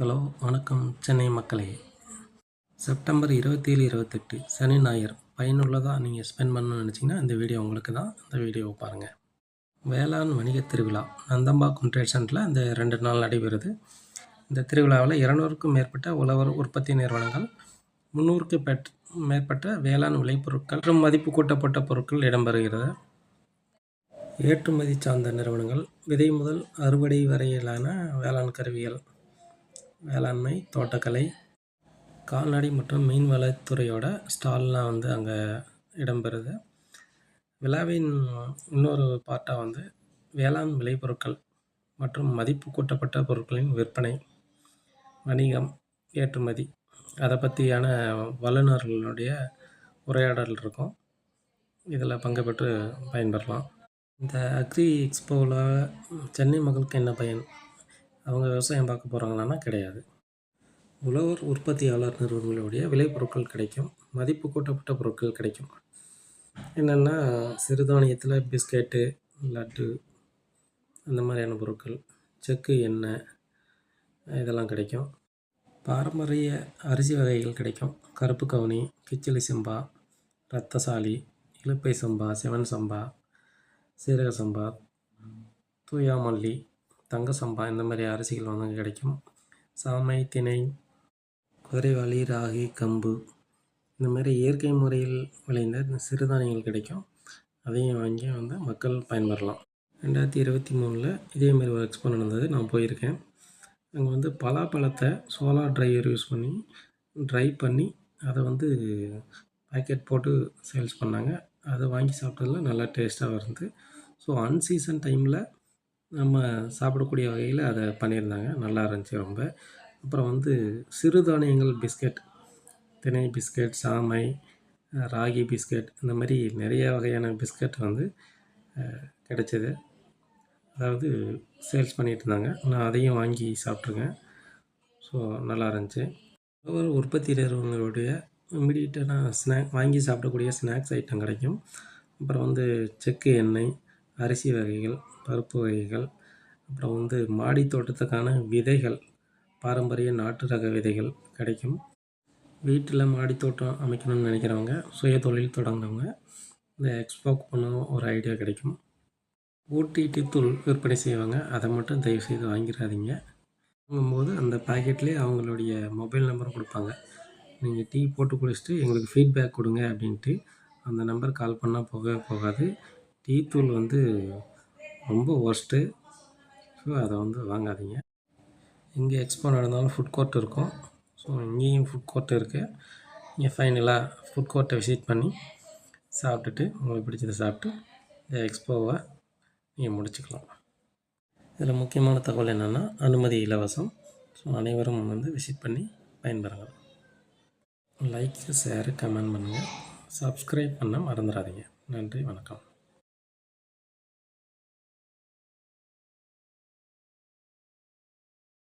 Hello வணக்கம் சென்னை மக்களே. September இருபத்தேழு இருபத்தெட்டு சனி ஞாயிறு. பயனுள்ளதாக நீங்கள் ஸ்பெண்ட் பண்ணணும்னு நினச்சிங்கன்னா இந்த வீடியோ உங்களுக்கு தான் இந்த வீடியோவை பாருங்கள் வேளாண் வணிக திருவிழா நந்தம்பாக்கம் ட்ரேட் சென்டரில் இந்த ரெண்டு நாள் நடைபெறுது. இந்த திருவிழாவில் இரநூறுக்கும் மேற்பட்ட உழவர் உற்பத்தி நிறுவனங்கள் முந்நூறுக்கு பெட் மேற்பட்ட வேளாண் விளைபொருட்கள் மற்றும் மதிப்பு கூட்டப்பட்ட பொருட்கள் இடம்பெறுகிறது. ஏற்றுமதி சார்ந்த நிறுவனங்கள் விதை முதல் அறுவடை வரையிலான வேளாண் கருவிகள் வேளாண்மை தோட்டக்கலை கால்நடை மற்றும் மீன்வளத்துறையோட ஸ்டால்லாம் வந்து அங்கே இடம்பெறுது. விழாவின் இன்னொரு பார்ட்டாக வந்து வேளாண் விளைபொருட்கள் மற்றும் மதிப்பு கூட்டப்பட்ட பொருட்களின் விற்பனை வணிகம் ஏற்றுமதி அதை பற்றியான வல்லுநர்களுடைய உரையாடல் இருக்கும். இதில் பங்கு பெற்று பயன்பெறலாம். இந்த அக்ரி எக்ஸ்போவில் சென்னை மக்களுக்கு என்ன பயன்? அவங்க விவசாயம் பார்க்க போகிறாங்களான்னா கிடையாது. உழவர் உற்பத்தியாளர் நிறுவனங்களுடைய விளைபொருட்கள் கிடைக்கும் மதிப்பு கூட்டப்பட்ட பொருட்கள் கிடைக்கும். என்னென்னா சிறுதானியத்தில் பிஸ்கெட்டு லட்டு அந்த மாதிரியான பொருட்கள் செக்கு எண்ணெய் இதெல்லாம் கிடைக்கும். பாரம்பரிய அரிசி வகைகள் கிடைக்கும். கருப்பு கவுனி கிச்சிலி சம்பா ரத்தசாலி இலுப்பை சம்பா சிவன் சம்பா சீரக சம்பா தூயாமல்லி தங்க சம்பா இந்த மாதிரி அரிசிகள் வந்து கிடைக்கும். சாமை திணை குதிரைவாளி ராகி கம்பு இந்த மாதிரி இயற்கை முறையில் விளைந்த சிறுதானியங்கள் கிடைக்கும். அதையும் வாங்கி வந்து மக்கள் பயன்பெறலாம். ரெண்டாயிரத்தி இருபத்தி மூணில் இதேமாரி ஒரு எக்ஸ்போ நடந்தது. நான் போயிருக்கேன். அங்கே வந்து பலாப்பழத்தை சோலார் ட்ரையர் யூஸ் பண்ணி ட்ரை பண்ணி அதை வந்து பேக்கெட் போட்டு சேல்ஸ் பண்ணாங்க. அதை வாங்கி சாப்பிட்டதில் நல்லா டேஸ்ட்டாக இருந்தது. ஸோ அன்சீசன் டைமில் நம்ம சாப்பிடக்கூடிய வகையில் அதை பண்ணியிருந்தாங்க. நல்லா இருந்துச்சு ரொம்ப. அப்புறம் வந்து சிறுதானியங்கள் பிஸ்கெட் தினை பிஸ்கெட் சாமை ராகி பிஸ்கெட் இந்த மாதிரி நிறைய வகையான பிஸ்கெட் வந்து கிடைச்சிது. அதாவது சேல்ஸ் பண்ணிகிட்டு இருந்தாங்க. நான் அதையும் வாங்கி சாப்பிட்ருக்கேன் ஸோ நல்லா இருந்துச்சு. ஒவ்வொரு உற்பத்தி நிறுவனங்களுடைய இம்மிடியட்டான ஸ்நாக் வாங்கி சாப்பிடக்கூடிய ஸ்நாக்ஸ் ஐட்டம் கிடைக்கும். அப்புறம் வந்து செக்கு எண்ணெய் அரிசி வகைகள் பருப்பு வகைகள் அப்புறம் வந்து மாடி தோட்டத்துக்கான விதைகள் பாரம்பரிய நாட்டு ரக விதைகள் கிடைக்கும். வீட்டில் மாடி தோட்டம் அமைக்கணும்னு நினைக்கிறவங்க சுய தொழில் தொடங்கினவங்க இந்த எக்ஸ்போ பண்ண ஒரு ஐடியா கிடைக்கும். ஊட்டி தூள் விற்பனை செய்வாங்க அதை மட்டும் தயவுசெய்து வாங்கிடாதீங்க. வாங்கும்போது அந்த பாக்கெட்லேயே அவங்களுடைய மொபைல் நம்பரும் கொடுப்பாங்க. நீங்கள் டீ போட்டு குடிச்சிட்டு எங்களுக்கு ஃபீட்பேக் கொடுங்க அப்படின்ட்டு அந்த நம்பர் கால் பண்ணால் போகவே போகாது. டீத்தூள் வந்து ரொம்ப ஒர்ஸ்ட்டு ஸோ அதை வந்து வாங்காதீங்க. எங்கே எக்ஸ்போ நடந்தாலும் ஃபுட் கோர்ட் இருக்கும். ஸோ இங்கேயும் ஃபுட் கோர்ட் இருக்குது இங்கே ஃபைனலாக ஃபுட் கோர்ட்டை விசிட் பண்ணி சாப்பிட்டுட்டு உங்களுக்கு பிடிச்சதை சாப்பிட்டு இந்த எக்ஸ்போவை நீங்கள் முடிச்சுக்கலாம். இதில் முக்கியமான தகவல் என்னென்னா அனுமதி இலவசம். ஸோ அனைவரும் வந்து விசிட் பண்ணி பயன்பெறுங்கள் லைக் ஷேரு கமெண்ட் பண்ணுங்கள் சப்ஸ்கிரைப் பண்ண மறந்துடாதீங்க நன்றி வணக்கம்.